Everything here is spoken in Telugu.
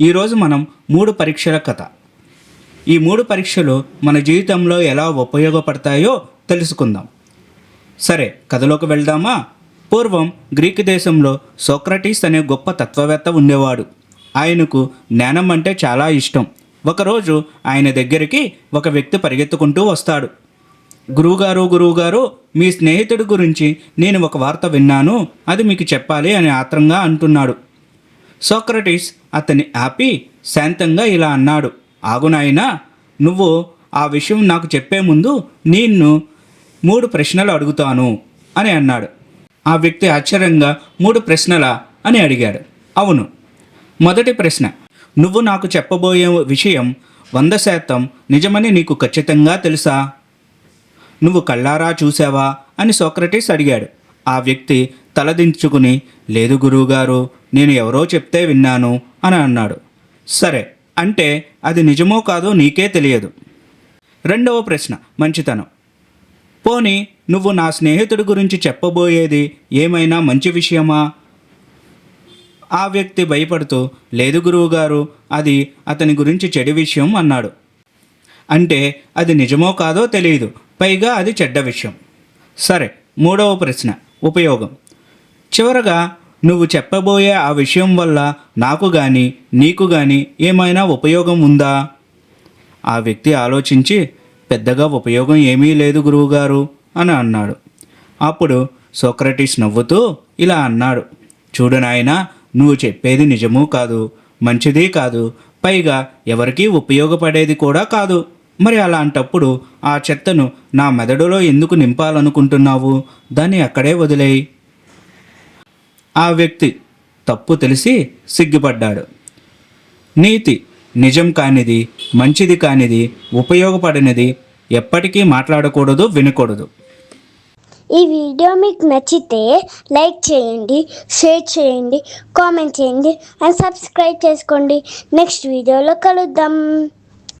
ఈరోజు మనం మూడు పరీక్షల కథ. ఈ మూడు పరీక్షలు మన జీవితంలో ఎలా ఉపయోగపడతాయో తెలుసుకుందాం. సరే కథలోకి వెళ్దామా? పూర్వం గ్రీకు దేశంలో సోక్రటీస్ అనే గొప్ప తత్వవేత్త ఉండేవాడు. ఆయనకు జ్ఞానం అంటే చాలా ఇష్టం. ఒకరోజు ఆయన దగ్గరికి ఒక వ్యక్తి పరిగెత్తుకుంటూ వస్తాడు. గురువుగారు గురువుగారు మీ స్నేహితుడి గురించి నేను ఒక వార్త విన్నాను అది మీకు చెప్పాలి అని ఆత్రంగా అంటున్నాడు. సోక్రటీస్ అతన్ని ఆపి శాంతంగా ఇలా అన్నాడు ఆగునాయనా నువ్వు ఆ విషయం నాకు చెప్పే ముందు నిన్ను మూడు ప్రశ్నలు అడుగుతాను అని అన్నాడు. ఆ వ్యక్తి ఆశ్చర్యంగా మూడు ప్రశ్నలా? అని అడిగాడు. అవును. మొదటి ప్రశ్న నువ్వు నాకు చెప్పబోయే విషయం వంద శాతం నిజమని నీకు ఖచ్చితంగా తెలుసా? నువ్వు కళ్ళారా చూసావా అని సోక్రటీస్ అడిగాడు. ఆ వ్యక్తి తలదించుకుని లేదు గురువుగారు నేను ఎవరో చెప్తే విన్నాను అని అన్నాడు. సరే అంటే అది నిజమో కాదో నీకే తెలియదు. రెండవ ప్రశ్న మంచితనం. పోనీ నువ్వు నా స్నేహితుడి గురించి చెప్పబోయేది ఏమైనా మంచి విషయమా? ఆ వ్యక్తి భయపడుతూ లేదు గురువుగారు అది అతని గురించి చెడు విషయం అన్నాడు. అంటే అది నిజమో కాదో తెలియదు పైగా అది చెడ్డ విషయం. సరే మూడవ ప్రశ్న ఉపయోగం. చివరగా నువ్వు చెప్పబోయే ఆ విషయం వల్ల నాకు కానీ నీకు కానీ ఏమైనా ఉపయోగం ఉందా? ఆ వ్యక్తి ఆలోచించి పెద్దగా ఉపయోగం ఏమీ లేదు గురువుగారు అని అన్నాడు. అప్పుడు సోక్రటీస్ నవ్వుతూ ఇలా అన్నాడు. చూడు నాయన నువ్వు చెప్పేది నిజమూ కాదు మంచిది కాదు పైగా ఎవరికీ ఉపయోగపడేది కూడా కాదు. మరి అలాంటప్పుడు ఆ చెత్తను నా మెదడులో ఎందుకు నింపాలనుకుంటున్నావు? దాన్ని అక్కడే వదిలేయి. ఆ వ్యక్తి తప్పు తెలిసి సిగ్గుపడ్డాడు. నీతి నిజం కానిది మంచిది కానిది ఉపయోగపడినది ఎప్పటికీ మాట్లాడకూడదు వినకూడదు. ఈ వీడియో మీకు నచ్చితే లైక్ చేయండి షేర్ చేయండి కామెంట్ చేయండి అండ్ సబ్స్క్రైబ్ చేసుకోండి. నెక్స్ట్ వీడియోలో కలుద్దాం.